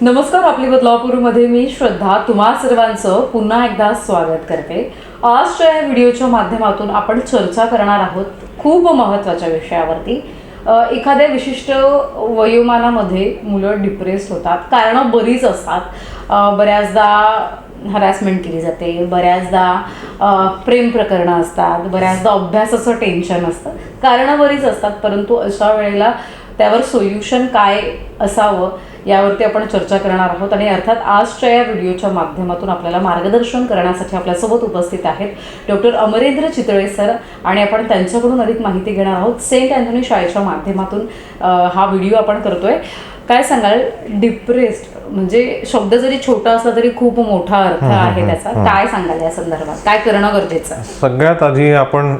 नमस्कार आपली बदलापूरमध्ये मी श्रद्धा. तुम्हा सर्वांचं पुन्हा एकदा स्वागत करते. आजच्या या व्हिडिओच्या माध्यमातून आपण चर्चा करणार आहोत खूप महत्त्वाच्या विषयावरती. एखाद्या विशिष्ट वयोमानामध्ये मुलं डिप्रेस्ड होतात. कारणं बरीच असतात. बऱ्याचदा हरॅसमेंट केली जाते बऱ्याचदा प्रेम प्रकरणं असतात बऱ्याचदा अभ्यासाचं टेन्शन असतं. कारणं बरीच असतात परंतु अशा वेळेला त्यावर सोल्युशन काय असावं? यावरती आपण चर्चा करणार आहोत आणि अर्थात आजच्या या व्हिडिओच्या माध्यमातून आपल्याला मार्गदर्शन करण्यासाठी आपल्यासोबत उपस्थित आहेत डॉक्टर अमरेंद्र चितळे सर आणि आपण त्यांच्याकडून अधिक माहिती घेणार आहोत सेंट अँथोनी शाळेच्या माध्यमातून हा व्हिडिओ आपण करतोय. काय सांगाल? डिप्रेस्ड म्हणजे शब्द जरी छोटा असला तरी खूप मोठा अर्थ आहे त्याचा. काय सांगाल या संदर्भात? काय करणं गरजेचं? सगळ्यात आधी आपण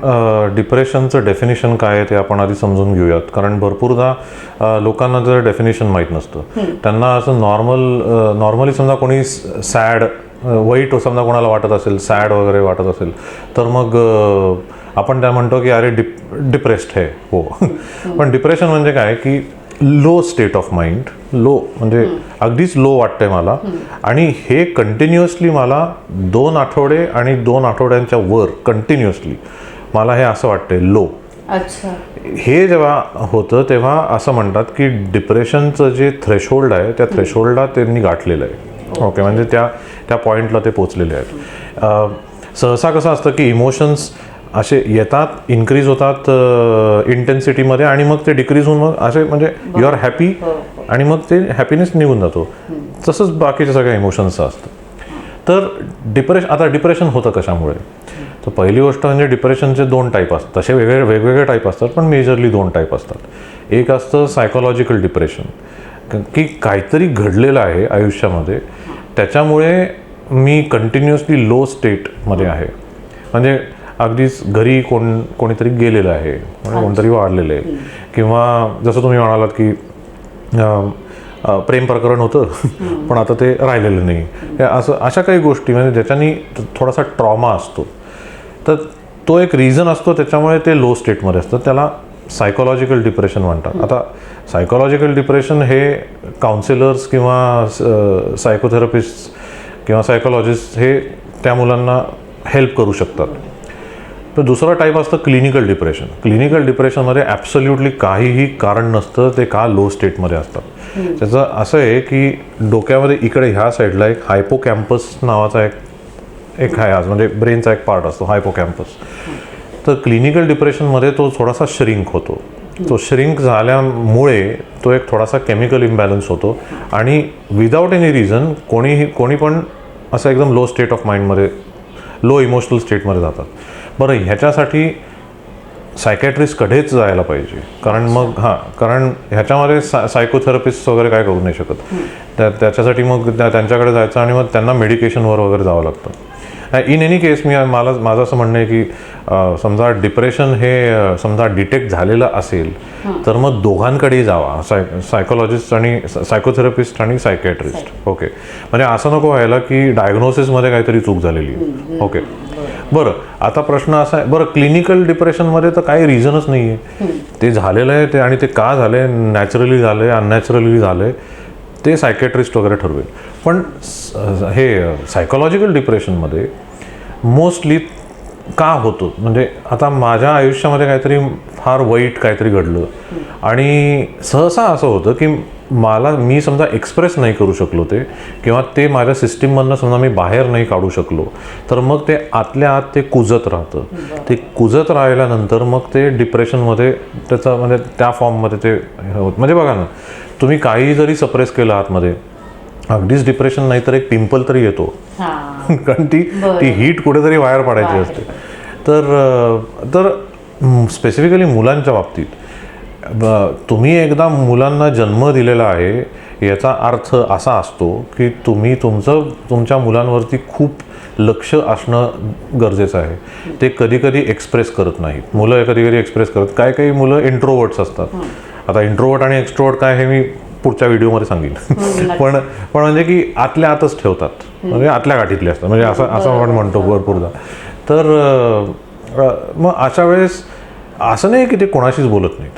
डिप्रेशनचं डेफिनेशन काय आहे ते आपण आधी समजून घेऊयात. कारण भरपूरदा लोकांना जर डेफिनेशन माहीत नसतं त्यांना असं नॉर्मल नॉर्मली समजा कोणी सॅड वाईट समजा कोणाला वाटत असेल सॅड वगैरे वाटत असेल तर मग आपण त्या म्हणतो की अरे डिप डिप्रेस्ड आहे. हो. पण डिप्रेशन म्हणजे काय? की low state of mind low म्हणजे अगदीच लो वाटतंय मला. आणि हे कंटिन्युअसली मला दोन आठवडे आणि दोन आठवड्यांच्या वर कंटिन्युअसली मला हे असं वाटतंय लो अच्छा. हे जेव्हा होतं तेव्हा असं म्हणतात की डिप्रेशनचं जे थ्रेशोल्ड आहे त्या थ्रेशोल्डला त्यांनी गाठलेलं आहे. ओके. म्हणजे त्या त्या पॉईंटला ते पोचलेले आहेत. सहसा कसं असतं की इमोशन्स असे येतात इन्क्रीज होतात इंटेन्सिटीमध्ये आणि मग ते डिक्रीज होऊन मग असे म्हणजे यू आर हॅपी आणि मग ते हॅपीनेस निघून जातो. तसंच बाकीच्या सगळ्या इमोशन्सचं असतं. तर डिप्रेशन आता डिप्रेशन होतं कशामुळे? तर पहिली गोष्ट म्हणजे डिप्रेशनचे दोन टाईप असतात. तसे वेगळे वेगवेगळे टाईप असतात पण मेजरली दोन टाईप असतात. एक असतं सायकोलॉजिकल डिप्रेशन की काहीतरी घडलेलं आहे आयुष्यामध्ये त्याच्यामुळे मी कंटिन्युअसली लो स्टेटमध्ये आहे. म्हणजे अगदीच घरी कोण कोणीतरी गेलेलं आहे. म्हणजे कोणतरी वाढलेलं आहे. किंवा जसं तुम्ही म्हणालात की प्रेम प्रकरण होतं पण आता ते राहिलेलं नाही. असं अशा काही गोष्टी म्हणजे ज्याच्यानी थोडासा ट्रॉमा असतो. तर तो एक रिझन असतो त्याच्यामुळे ते लो स्टेटमध्ये असतं. त्याला सायकोलॉजिकल डिप्रेशन म्हणतात. आता सायकोलॉजिकल डिप्रेशन हे काउन्सिलर्स किंवा सायकोथेरपिस्ट किंवा सायकोलॉजिस्ट हे त्या मुलांना हेल्प करू शकतात. तर दुसरं टाईप असतं क्लिनिकल डिप्रेशन क्लिनिकल डिप्रेशनमध्ये ॲब्सल्युटली काहीही कारण नसतं ते का लो स्टेटमध्ये असतात. त्याचं असं आहे की डोक्यामध्ये इकडे ह्या साईडला एक हायपो कॅम्पस नावाचा एक एक आहे आज म्हणजे ब्रेनचा एक पार्ट असतो हायपो कॅम्पस तर क्लिनिकल डिप्रेशनमध्ये तो थोडासा श्रिंक होतो. तो श्रिंक झाल्यामुळे तो एक थोडासा केमिकल इम्बॅलन्स होतो आणि विदाऊट एनी रिझन कोणीही कोणी पण असं एकदम लो स्टेट ऑफ माइंडमध्ये लो इमोशनल स्टेटमध्ये जातात. बरं ह्याच्यासाठी सायकॅट्रिस्टकडेच जायला पाहिजे. कारण मग हां कारण ह्याच्यामध्ये सा सायकोथेरपिस्ट वगैरे काय करू नाही शकत. त्या त्याच्यासाठी मग त्या त्यांच्याकडे जायचं आणि मग त्यांना मेडिकेशनवर वगैरे जावं लागतं. इन एनी केस मी मला माझं असं म्हणणं आहे की समजा डिप्रेशन हे समजा डिटेक्ट झालेलं असेल तर मग दोघांकडेही जावा. साय सायकोलॉजिस्ट आणि सायकोथेरपिस्ट आणि सायकॅट्रिस्ट ओके म्हणजे असं नको व्हायला की डायग्नोसिसमध्ये काहीतरी चूक झालेली आहे. ओके बरं. आता प्रश्न असा आहे बरं क्लिनिकल डिप्रेशनमध्ये तर काही रिझनच नाही आहे ते झालेलं आहे ते आणि ते का झाले नॅचरली झाले अननॅचरली झाले ते सायकॅट्रिस्ट वगैरे ठरवेल. पण हे सायकोलॉजिकल डिप्रेशनमध्ये मोस्टली का होतो? म्हणजे आता माझ्या आयुष्यामध्ये काहीतरी फार वाईट काहीतरी घडलं. आणि सहसा असं होतं की मला मी समजा एक्सप्रेस नाही करू शकलो ते किंवा ते माझ्या सिस्टीममधनं समजा मी बाहेर नाही काढू शकलो तर मग ते आतल्या आत ते कुजत राहतं. ते कुजत राहिल्यानंतर मग ते डिप्रेशनमध्ये त्याचं म्हणजे त्या फॉर्ममध्ये ते हे होत. म्हणजे बघा ना तुम्ही काही जरी सप्रेस केलं आतमध्ये अगदीच डिप्रेशन नाही तर एक पिंपल तरी येतो. हा. कारण ती. ती हीट कुठेतरी बाहेर पडायची असते. तर तर स्पेसिफिकली मुलांच्या बाबतीत तुम्ही एकदा मुलांना जन्म दिलेला आहे याचा अर्थ असा असतो की तुम्ही तुमचं तुमच्या मुलांवरती खूप लक्ष असणं गरजेचं आहे. ते कधी कधी एक्सप्रेस करत नाहीत. मुलं कधी कधी एक्सप्रेस करत काय काही मुलं इंट्रोवर्ट्स असतात. आता इंट्रोवर्ट आणि एक्स्ट्रोवर्ट काय हे मी पुढच्या व्हिडिओमध्ये सांगेन. पण पण म्हणजे की आतल्या आतच ठेवतात. म्हणजे आतल्या गाठीतले असतात. म्हणजे असं असं आपण म्हणतो भरपूरदा तर मग अशा वेळेस असं नाही की ते कोणाशीच बोलत नाहीत.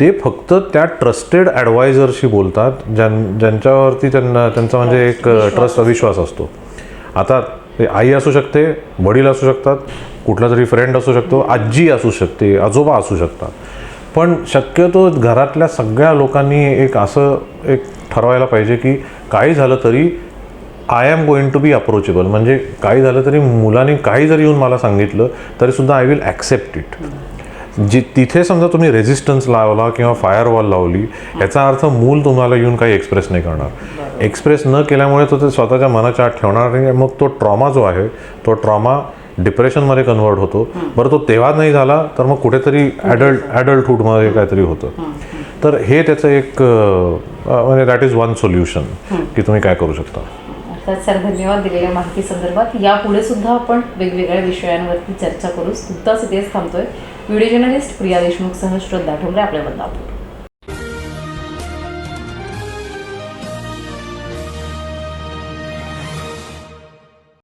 ते फक्त त्या ट्रस्टेड ॲडवायझरशी बोलतात ज्यां ज्यांच्यावरती त्यांना त्यांचा म्हणजे एक ट्रस्ट विश्वास असतो. आता ते आई असू शकते वडील असू शकतात कुठला तरी फ्रेंड असू शकतो आजी असू शकते आजोबा असू शकतात. पण शक्यतो घरातल्या सगळ्या लोकांनी एक असं एक ठरवायला पाहिजे की काही झालं तरी I am going to be approachable म्हणजे काही झालं तरी मुलांनी काही जरी येऊन मला सांगितलं तरीसुद्धा आय विल ॲक्सेप्ट इट जी तिथे समजा तुम्ही रेझिस्टन्स लावला किंवा फायरवॉल लावली याचा अर्थ मूल तुम्हाला येऊन काही एक्सप्रेस नाही करणार. एक्सप्रेस न केल्यामुळे तो ते स्वतःच्या मनाच्या आत ठेवणार नाही. मग तो ट्रॉमा जो आहे तो ट्रॉमा डिप्रेशनमध्ये कन्वर्ट होतो. बरं तो तेव्हा नाही झाला तर मग कुठेतरी ॲडल्ट ॲडल्टहूडमध्ये काहीतरी होतं. तर हे त्याचं एक म्हणजे दॅट इज वन सोल्युशन की तुम्ही काय करू शकता. सर धन्यवाद दिलेल्या माहिती संदर्भात. यापुढे सुद्धा आपण वेगवेगळ्या विषयांवरती चर्चा करू. तुर्तास इथेच थांबतोय. व्हिडिओ जर्नलिस्ट प्रिया देशमुख सह श्रद्धा ठोंबरे आपल्या बदलापूर.